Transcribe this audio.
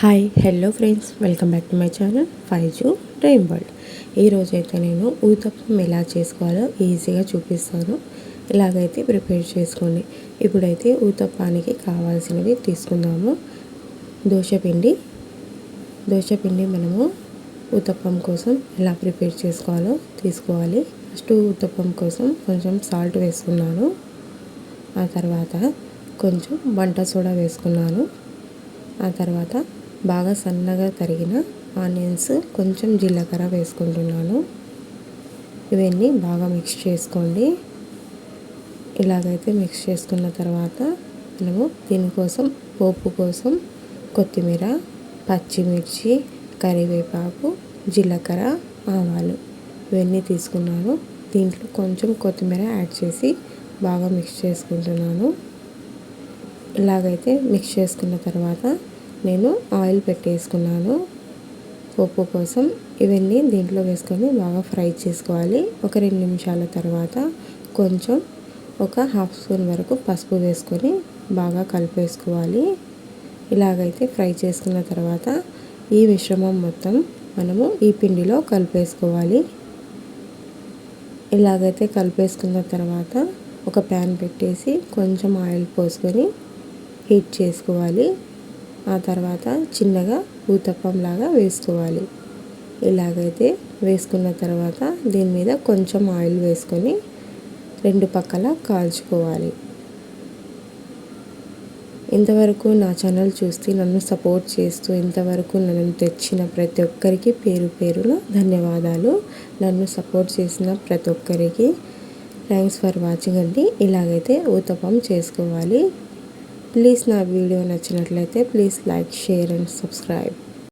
Hi hello friends. Welcome back to my channel five zoo dream world. ఈరోజు అయితే నేను ఊతప్పం ఎలా చేసుకోవాలో ఈజీగా చూపిస్తాను. ఇలాగైతే ప్రిపేర్ చేసుకోండి. ఇప్పుడైతే ఊతప్పానికి కావాల్సినవి తీసుకుందాము. దోశపిండి. దోశపిండి మనము ఊతప్పం కోసం ఎలా ప్రిపేర్ చేసుకోవాలో తీసుకోవాలి. ఫస్ట్ ఊతప్పం కోసం కొంచెం సాల్ట్ వేసుకున్నాను. ఆ తర్వాత కొంచెం వంట సోడా వేసుకున్నాను. ఆ తర్వాత బాగా సన్నగా తరిగిన ఆనియన్స్ కొంచెం జీలకర్ర వేసుకుంటున్నాను. ఇవన్నీ బాగా మిక్స్ చేసుకోండి. ఇలాగైతే మిక్స్ చేసుకున్న తర్వాత మనము దీనికోసం పోపు కోసం కొత్తిమీర పచ్చిమిర్చి కరివేపాకు జీలకర్ర ఆవాలు ఇవన్నీ తీసుకున్నాను. దీంట్లో కొంచెం కొత్తిమీర యాడ్ చేసి బాగా మిక్స్ చేసుకుంటున్నాను. ఇలాగైతే మిక్స్ చేసుకున్న తర్వాత నేను ఆయిల్ పెట్టేసుకున్నాను. పప్పు కోసం ఇవన్నీ దీంట్లో వేసుకొని బాగా ఫ్రై చేసుకోవాలి. ఒక రెండు నిమిషాల తర్వాత కొంచెం ఒక హాఫ్ స్పూన్ వరకు పసుపు వేసుకొని బాగా కలిపేసుకోవాలి. ఇలాగైతే ఫ్రై చేసుకున్న తర్వాత ఈ మిశ్రమం మొత్తం మనము ఈ పిండిలో కలిపేసుకోవాలి. ఇలాగైతే కలిపేసుకున్న తర్వాత ఒక ప్యాన్ పెట్టేసి కొంచెం ఆయిల్ పోసుకొని హీట్ చేసుకోవాలి. ఆ తర్వాత చిన్నగా ఊతప్పంలాగా వేసుకోవాలి. ఇలాగైతే వేసుకున్న తర్వాత దీని మీద కొంచెం ఆయిల్ వేసుకొని రెండు పక్కల కాల్చుకోవాలి. ఇంతవరకు నా ఛానల్ చూస్తే నన్ను సపోర్ట్ చేస్తూ ఇంతవరకు నన్ను తెచ్చిన ప్రతి ఒక్కరికి పేరు పేరులో ధన్యవాదాలు. నన్ను సపోర్ట్ చేసిన ప్రతి ఒక్కరికి థ్యాంక్స్ ఫర్ వాచింగ్ అండి. ఇలాగైతే ఊతప్పం చేసుకోవాలి. ప్లీజ్ నా వీడియో నచ్చినట్లయితే please like share and subscribe.